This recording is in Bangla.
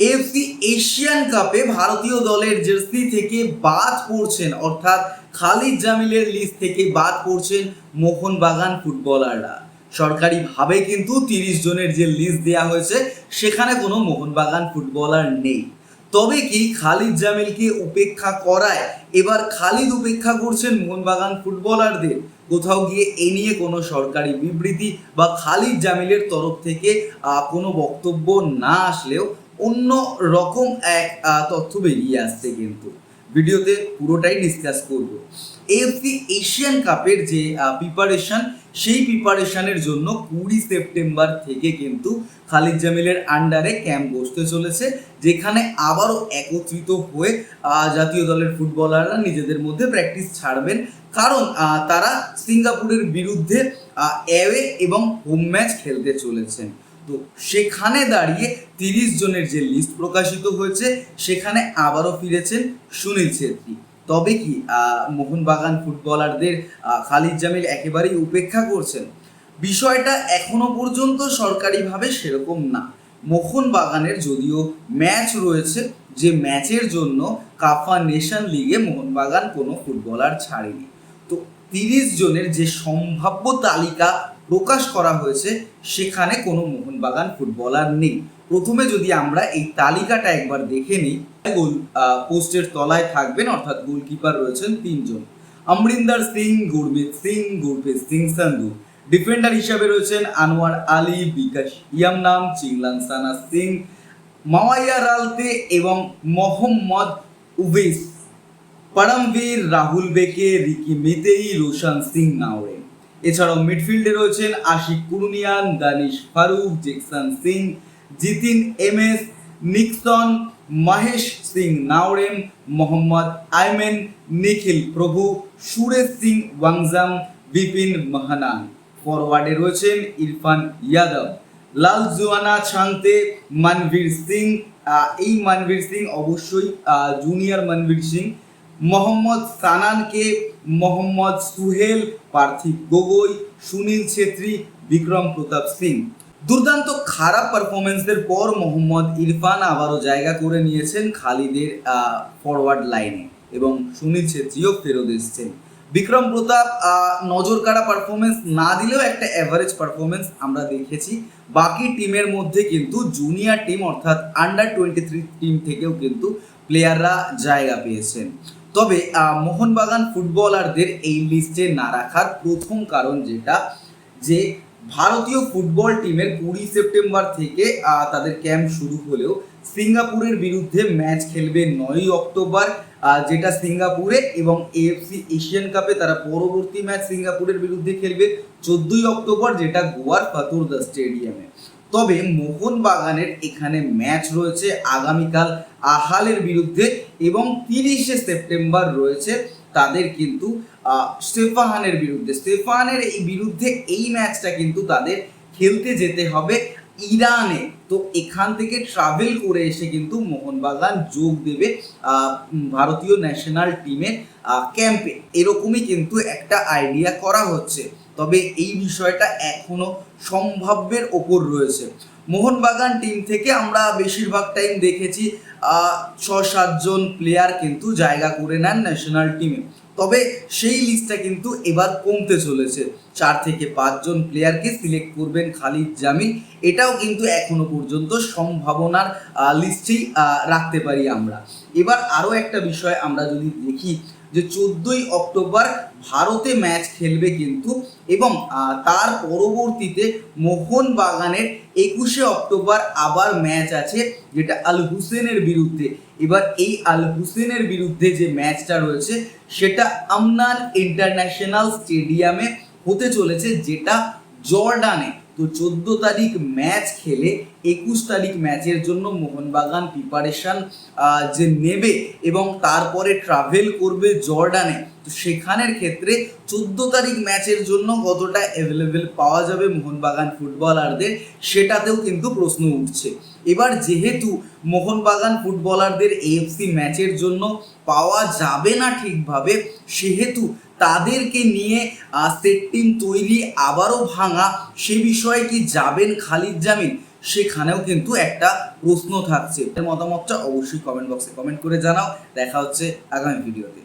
এফসি এশিয়ান কাপে ভারতীয় দলের জার্সি থেকে বাদ পড়ছেন, অর্থাৎ খালিদ জামিলের লিস্ট থেকে বাদ পড়ছেন মোহনবাগান ফুটবলাররা। সরকারিভাবে কিন্তু তিরিশ জনের যে লিস্ট দেয়া হয়েছে, সেখানে কোনো মোহনবাগান ফুটবলার নেই। তবে কি খালিদ জামিলকে উপেক্ষা করায়? এবার খালিদ উপেক্ষা করছেন মোহনবাগান ফুটবলারদের। কোথাও গিয়ে এ নিয়ে কোনো সরকারি বিবৃতি বা খালিদ জামিলের তরফ থেকে কোনো বক্তব্য না আসলেও অন্য রকম এক তথ্য বেরিয়ে আসছে কিন্তু। ভিডিওতে পুরোটাই ডিসকাস করব। এএফসি এশিয়ান কাপের যে প্রিপারেশন সেই প্রিপারেশনের জন্য কুড়ি সেপ্টেম্বর থেকে কিন্তু খালিদ জামিলের আন্ডারে ক্যাম্প বসতে চলেছে, যেখানে আবারও একত্রিত হয়ে জাতীয় দলের ফুটবলাররা নিজেদের মধ্যে প্র্যাকটিস ছাড়বেন। কারণ তারা সিঙ্গাপুরের বিরুদ্ধে অ্যাওয়ে এবং হোম ম্যাচ খেলতে চলেছেন। তো সেখানে দাঁড়িয়ে তিরিশ জনের যে লিস্ট প্রকাশিত হয়েছে, সেখানে আবারও ফিরেছেন সুনীল ছেত্রী। তবে কি মোহনবাগান ফুটবলারদের খালিদ জামিল একেবারেই উপেক্ষা করছেন? বিষয়টা এখনও পর্যন্ত সরকারিভাবে সেরকম না। মোহনবাগানের যদিও ম্যাচ রয়েছে, যে ম্যাচের জন্য কাফা নেশন লিগে মোহনবাগান কোনো ফুটবলার ছাড়েনি। তো তিরিশ জনের যে সম্ভাব্য তালিকা প্রকাশ করা হয়েছে, সেখানে কোনো মোহনবাগান ফুটবলার নেই। প্রথমে যদি আমরা এই তালিকাটা একবার দেখে নিই, গোল পোস্টের তলায় থাকবেন, অর্থাৎ গোলকিপার রয়েছেন তিনজন। অমরিন্দর সিং, গুরমিত সিং, গুরপ্রীত সিং সান্ধু ডিফেন্ডার হিসাবে রয়েছেন আনোয়ার আলী, বিকাশ ইয়ামনাম চিংলান সানা সিং, মাওয়াইয়া রালতে এবং মোহাম্মদ উবেস পরমবীর, রাহুল বেকে, রিকি মিতেই, রোশন সিং, নাওরে। এছাড়াও মিডফিল্ডে রয়েছেন আশিক কুরুনিয়ান দানিশ ফারুক, জেকসন সিং, জিতিন এম এস নিক্সন, মহেশ সিং নাওরেম, মোহাম্মদ আইমেন, নিখিল প্রভু, সুরেশ সিং ওয়াংজাম, বিপিন মাহানান ফরওয়ার্ডে রয়েছেন ইরফান ইয়াদব। লাল জুয়ানা ছাংতে মানবীর সিং এই মানবীর সিং অবশ্যই জুনিয়র মানবীর সিং। মোহাম্মদ সানানকে মোহাম্মদ সুহেল পার্থিব গগৈ, সুনীল ছেত্রী, বিক্রম প্রতাপ সিং। দুর্দান্ত খারাপ পারফরমেন্সের পর মোহাম্মদ ইরফান আবারও জায়গা করে নিয়েছেন খালিদের ফরওয়ার্ড লাইনে এবং সুনীল ছেত্রীও ফেরত এসছেন। বিক্রম প্রতাপ নজর কাড়া পারফরমেন্স না দিলেও একটা অ্যাভারেজ পারফরমেন্স আমরা দেখেছি। বাকি টিমের মধ্যে কিন্তু জুনিয়র টিম অর্থাৎ আন্ডার টোয়েন্টি থ্রি টিম থেকেও কিন্তু প্লেয়াররা জায়গা পেয়েছেন। তবে মোহনবাগান ফুটবলারদের এই লিস্টে না রাখার প্রথম কারণ যেটা, যে ভারতীয় ফুটবল টিমের কুড়ি সেপ্টেম্বর থেকে তাদের ক্যাম্প শুরু হলেও সিঙ্গাপুরের বিরুদ্ধে ম্যাচ খেলবে নয়ই অক্টোবর যেটা সিঙ্গাপুরে এবং এএফসি এশিয়ান কাপে তারা পরবর্তী ম্যাচ সিঙ্গাপুরের বিরুদ্ধে খেলবে চোদ্দই অক্টোবর, যেটা গোয়ার ফাতুরদা স্টেডিয়ামে। তবে মোহনবাগানের এখানে ম্যাচ রয়েছে আগামীকাল আহালের বিরুদ্ধে এবং তিরিশে সেপ্টেম্বর রয়েছে তাদের কিন্তু স্টেফাহানের বিরুদ্ধে। স্টেফাহানের এই বিরুদ্ধে এই ম্যাচটা কিন্তু তাদের খেলতে যেতে হবে ইরানে। তো এখান থেকে ট্রাভেল করে এসে কিন্তু মোহনবাগান যোগ দেবে ভারতীয় ন্যাশনাল টিমের ক্যাম্পে এরকমই কিন্তু একটা আইডিয়া করা হচ্ছে। তবে এই বিষয়টা এখনও সম্ভাব্যের ওপর রয়েছে। মোহনবাগান টিম থেকে আমরা বেশিরভাগ টাইম দেখেছি ছ সাতজন প্লেয়ার কিন্তু জায়গা করে নেন ন্যাশনাল টিমে তবে সেই লিস্টটা কিন্তু এবার কমতে চলেছে। চার থেকে পাঁচজন প্লেয়ারকে সিলেক্ট করবেন খালিদ জামিল। এটাও কিন্তু এখনও পর্যন্ত সম্ভাবনার লিস্টেই রাখতে পারি আমরা। এবার আরও একটা বিষয় আমরা যদি দেখি, যে চোদ্দোই অক্টোবর ভারতে ম্যাচ খেলবে কিন্তু এবং তার পরবর্তীতে মোহনবাগানের একুশে অক্টোবর আবার ম্যাচ আছে, যেটা আল হুসেনের বিরুদ্ধে। এবার এই আল হুসেনের বিরুদ্ধে যে ম্যাচটা রয়েছে, সেটা আমনান ইন্টারন্যাশনাল স্টেডিয়ামে হতে চলেছে, যেটা জর্ডানে। তো চোদ্দ তারিখ ম্যাচ খেলে একুশ তারিখ ম্যাচের জন্য মোহনবাগান প্রিপারেশন যে নেবে এবং তারপরে ট্রাভেল করবে জর্ডানে। তো সেখানের ক্ষেত্রে চোদ্দ তারিখ ম্যাচের জন্য কতটা অ্যাভেলেবেল পাওয়া যাবে মোহনবাগান ফুটবলারদের সেটাতেও কিন্তু প্রশ্ন উঠছে। এবার যেহেতু মোহনবাগান ফুটবলারদের এএফসি ম্যাচের জন্য পাওয়া যাবে না ঠিকভাবে, সেহেতু তাদেরকে নিয়ে সেট টিম তৈরি আবারও ভাঙা সে বিষয়ে কি যাবেন খালিদ জামিন সেখানেও কিন্তু একটা প্রশ্ন থাকছে। মতামতটা অবশ্যই কমেন্ট বক্সে কমেন্ট করে জানাও। দেখা হচ্ছে আগামী ভিডিওতে